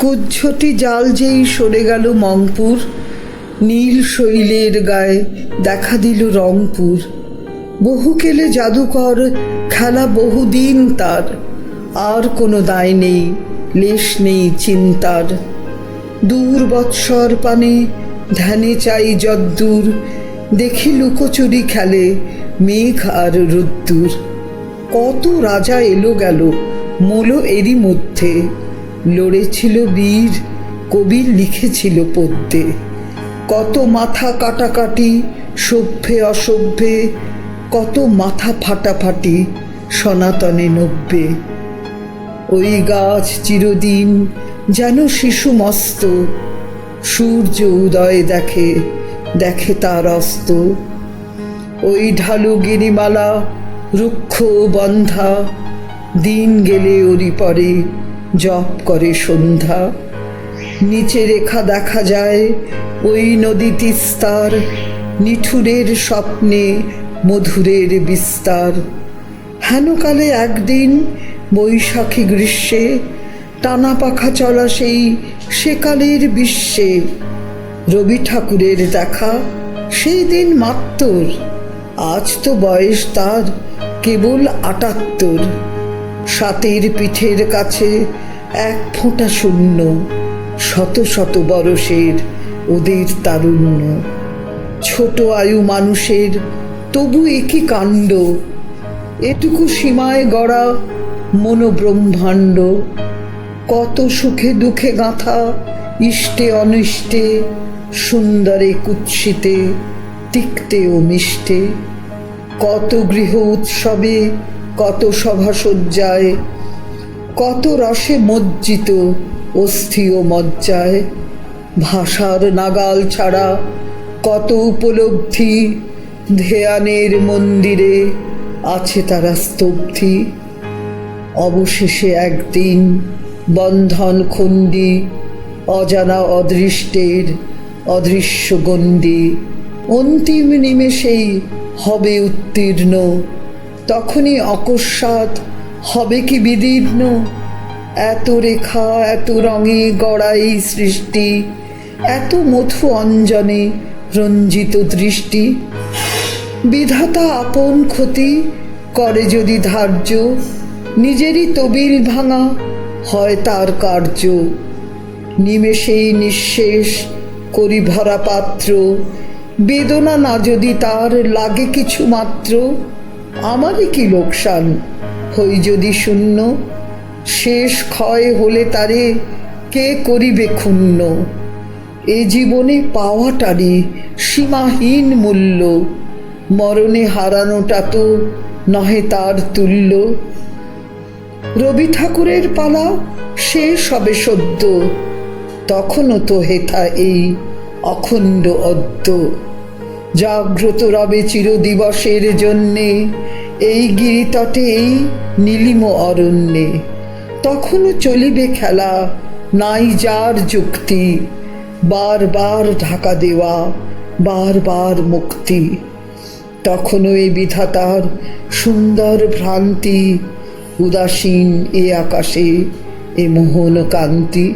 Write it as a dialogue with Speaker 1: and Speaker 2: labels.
Speaker 1: কুজ্ঝটি জাল যেই সরে গেল মংপুর, নীল শৈলের গায়ে দেখা দিল রংপুর। বহু কেলে জাদুকর, খেলা বহুদিন তার। আর কোনো দায় নেই, লেশ নেই চিন্তার। দূর বৎসর পানে ধ্যানে চাই যদ্দূর, দেখি লুকোচুরি খেলে মেঘ আর রুদ্দুর। কত রাজা এলো গেল মোলো এরই মধ্যে। লড়েছিল বীর, কবির লিখেছিল পদ্যে। কত মাথা কাটাকাটি, সভ্যে অসভ্যে, কত মাথা ফাটাফাটি সনাতনে নব্যে। ওই গাছ চিরদিন যেন শিশু মস্ত, সূর্য উদয় দেখে দেখে তার অস্ত। ওই ঢালু গিরিমালা, রুক্ষ বন্ধা, দিন গেলে ওরি পরে জপ করে সন্ধ্যা। নিচে রেখা দেখা যায় ওই নদী তিস্তার নিঠুরের স্বপ্নে মধুরের বিস্তার। হেনকালে একদিন বৈশাখী গ্রীষ্মে টানা পাখা চলা সেই সেকালের বিশ্বে রবি ঠাকুরের দেখা, সেই দিন মাত্তর। আজ তো বয়স তার কেবল আটাত্তর। সাতের পিঠের কাছে এক ফোঁটা শূন্য, শত শত বরসের ওদের তারুণ্য। ছোট আয়ু মানুষের তবু একই কাণ্ড, এটুকু সীমায় গড়া মনোব্রহ্মাণ্ড। কত সুখে দুঃখে গাঁথা ইষ্টে অনিষ্টে, সুন্দরে কুৎসিতে, তিক্তে ও মিষ্টে। কত গৃহ উৎসবে কত সভাসজ্জায়, কত রসে মজ্জিত অস্থি ও মজ্জায়। ভাষার নাগাল ছাড়া কত উপলব্ধি, ধ্যানের মন্দিরে আছে তারা স্তব্ধি। অবশেষে একদিন বন্ধন খণ্ডি, অজানা অদৃষ্টের অদৃশ্য গণ্ডি। অন্তিম নিমেষেই হবে উত্তীর্ণ তখনই অকস্মাৎ হবে কি বিদীর্ণ? এত রেখা, এত রঙে গড়াই সৃষ্টি, এত মথু অঞ্জনে রঞ্জিত দৃষ্টি। বিধাতা আপন ক্ষতি করে যদি ধার্য, নিজেরই তবিল ভাঙা হয় তার কার্য। নিমেষেই নিঃশেষ করি ভরা পাত্র, বেদনা না যদি তার লাগে কিছু মাত্র আমারই কি লোকসান? হই যদি শূন্য, শেষ ক্ষয় হলে তারে কে করিবে ক্ষুণ্ণ? এ জীবনে পাওয়াটারই সীমাহীন মূল্য। মরণে হারানোটা তো নহে তার তুল্য। রবি ঠাকুরের পালা শেষ হবে সদ্য, তখনও তো হেথা এই অখণ্ড অদ্য। জাগ্রত রবে চিরদিবসের জন্যে। এই গিরিতটে, এই নীলিম অরণ্যে। তখনও চলিবে খেলা, নাই যার যুক্তি। বারবার ঢাকা দেওয়া বারবার মুক্তি। তখনও এই বিধাতার সুন্দর ভ্রান্তি, উদাসীন এ আকাশে, এ মোহন কান্তি